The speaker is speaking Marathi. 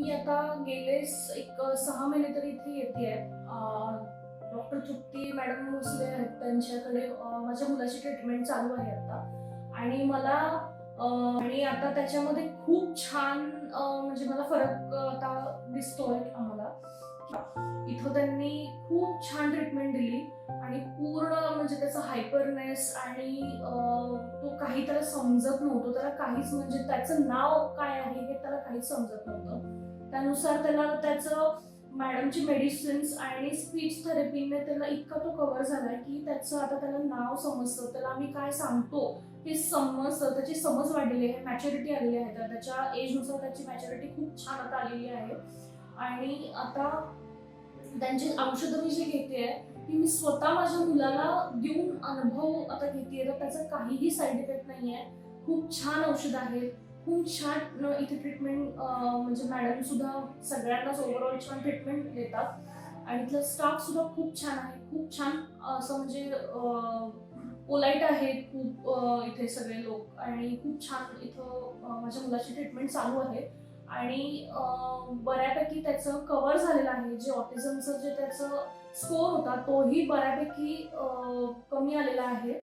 मी आता गेले एक सहा महिने तरी इथे येते डॉक्टर तृप्ती मॅडम भोसले आहेत त्यांच्याकडे. माझ्या मुलाची ट्रीटमेंट चालू आहे आता. आणि मला आणि आता त्याच्यामध्ये खूप छान म्हणजे मला फरक आता दिसतोय आम्हाला. इथं त्यांनी खूप छान ट्रीटमेंट दिली. आणि पूर्ण म्हणजे त्याचा हायपरनेस आणि तो काही त्याला समजत नव्हतो. त्याला काहीच म्हणजे त्याचं नाव काय आहे हे त्याला काहीच समजत नव्हतं. त्यानुसार त्याला त्याचं मॅडमची मेडिसिन्स आणि स्पीच थेरपीने त्याला इतका तो कव्हर झाला की त्याचं आता त्याला नाव समजतं. त्याला आम्ही काय सांगतो हे समजतं. त्याची समज वाढलेली आहे मॅच्युरिटी आलेली आहे. तर त्याच्या एजनुसार त्याची मॅच्युरिटी खूप छान आता आलेली आहे. आणि आता त्यांची औषधं मी जी घेते आहे ती मी स्वतः माझ्या मुलाला देऊन अनुभव आता घेते तर त्याचा काहीही साईड इफेक्ट नाही आहे खूप छान औषध आहेत. खूप छान इथे ट्रीटमेंट म्हणजे मॅडम सुद्धा सगळ्यांनाच ओव्हरऑल छान ट्रीटमेंट देतात. आणि इथला स्टाफ सुद्धा खूप छान आहे खूप छान असं म्हणजे पोलाईट आहेत खूप इथे सगळे लोक. आणि खूप छान इथं माझ्या मुलाची ट्रीटमेंट चालू आहे. आणि बऱ्यापैकी त्याचं कव्हर झालेलं आहे जे ऑटिझमचं जे त्याचं स्कोर होता तोही बऱ्यापैकी कमी आलेला आहे.